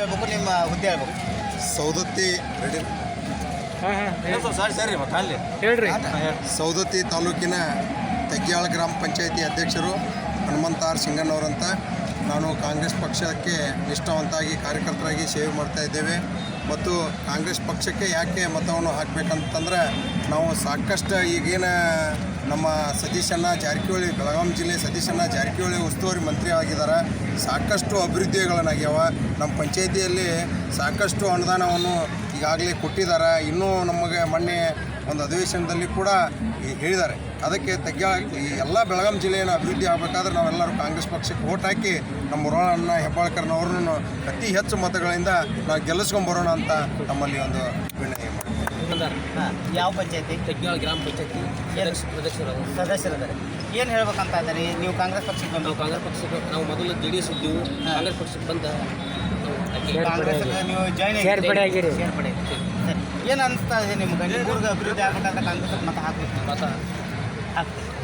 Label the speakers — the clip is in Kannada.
Speaker 1: ಹೇಳ್ಬೇಕು ನಿಮ್ಮ ಹುದ್ದೆ ಹೇಳ್ಬೇಕು.
Speaker 2: ಸೌದತ್ತಿ ರೆಡಿ.
Speaker 3: ಹಾಂ ಹಾಂ
Speaker 1: ಸರಿ ಸರಿ ಅಲ್ಲಿ.
Speaker 3: ಹೇಳ್ರಿ.
Speaker 2: ಸೌದತ್ತಿ ತಾಲೂಕಿನ ತಗ್ಗಿಯಾಳ ಗ್ರಾಮ ಪಂಚಾಯತಿ ಅಧ್ಯಕ್ಷರು ಹನುಮಂತ ಆರ್ ಸಿಂಗಣ್ಣವರಂತ ನಾನು ಕಾಂಗ್ರೆಸ್ ಪಕ್ಷಕ್ಕೆ ನಿಷ್ಠಾವಂತಾಗಿ ಕಾರ್ಯಕರ್ತರಾಗಿ ಸೇವೆ ಮಾಡ್ತಾ ಇದ್ದೇವೆ. ಮತ್ತು ಕಾಂಗ್ರೆಸ್ ಪಕ್ಷಕ್ಕೆ ಯಾಕೆ ಮತವನ್ನು ಹಾಕಬೇಕಂತಂದ್ರೆ ನಾವು ಸಾಕಷ್ಟು ಈಗೇನ ನಮ್ಮ ಸತೀಶಣ್ಣ ಜಾರಕಿಹೊಳಿ ಬೆಳಗಾವಿ ಜಿಲ್ಲೆ ಸತೀಶಣ್ಣ ಜಾರಕಿಹೊಳಿ ಉಸ್ತುವಾರಿ ಮಂತ್ರಿ ಆಗಿದ್ದಾರೆ. ಸಾಕಷ್ಟು ಅಭಿವೃದ್ಧಿಗಳನ್ನಾಗ್ಯಾವ ನಮ್ಮ ಪಂಚಾಯತಿಯಲ್ಲಿ ಸಾಕಷ್ಟು ಅನುದಾನವನ್ನು ಈಗಾಗಲೇ ಕೊಟ್ಟಿದ್ದಾರೆ. ಇನ್ನೂ ನಮಗೆ ಮೊನ್ನೆ ಒಂದು ಅಧಿವೇಶನದಲ್ಲಿ ಕೂಡ ಈ ಹೇಳಿದ್ದಾರೆ. ಅದಕ್ಕೆ ತೆಗ್ಗ ಈ ಎಲ್ಲ ಬೆಳಗಾಂ ಜಿಲ್ಲೆಯನ್ನು ಅಭಿವೃದ್ಧಿ ಆಗಬೇಕಾದ್ರೆ ನಾವೆಲ್ಲರೂ ಕಾಂಗ್ರೆಸ್ ಪಕ್ಷಕ್ಕೆ ಓಟ್ ಹಾಕಿ ನಮ್ಮ ಮುರಳಣ್ಣ ಹೆಬ್ಬಾಳ್ಕರ್ನವ್ರನ್ನು ಅತಿ ಹೆಚ್ಚು ಮತಗಳಿಂದ ನಾವು ಗೆಲ್ಲಿಸ್ಕೊಂಬರೋಣ ಅಂತ ನಮ್ಮಲ್ಲಿ ಒಂದು ವಿನಯ
Speaker 1: ಹಾಂ ಯಾವ ಪಂಚಾಯತಿ?
Speaker 4: ತೆಗ್ನಾಳ ಗ್ರಾಮ ಪಂಚಾಯತಿ. ಸದಸ್ಯರು
Speaker 1: ಸದಸ್ಯರಿದ್ದಾರೆ ಏನು ಹೇಳ್ಬೇಕಂತ ಇದ್ದಾರೆ? ನೀವು ಕಾಂಗ್ರೆಸ್ ಪಕ್ಷಕ್ಕೆ ಬಂದು
Speaker 4: ನಾವು ಕಾಂಗ್ರೆಸ್ ಪಕ್ಷಕ್ಕೆ ನಾವು ಮೊದಲು ಜೆ ಡಿ ಎಸ್ ಇದ್ದೀವಿ. ಕಾಂಗ್ರೆಸ್ ಪಕ್ಷಕ್ಕೆ ಬಂದ
Speaker 1: ಕಾಂಗ್ರೆಸ್ ನೀವು ಜಾಯ್ನ್
Speaker 3: ಸೇರ್ಪಡೆ ಆಗಿರಿ.
Speaker 1: ಸೇರ್ಪಡೆ ಏನು ಅನಿಸ್ತಾ ಇದೆ ನಿಮ್ಗೆ? ಅಭಿವೃದ್ಧಿ ಆಗಬೇಕಂತ ಕಾಂಗ್ರೆಸ್ ಮತ ಹಾಕ್ಬೇಕು.
Speaker 4: ಮತ
Speaker 1: ಹಾಕ್ಬೇಕು.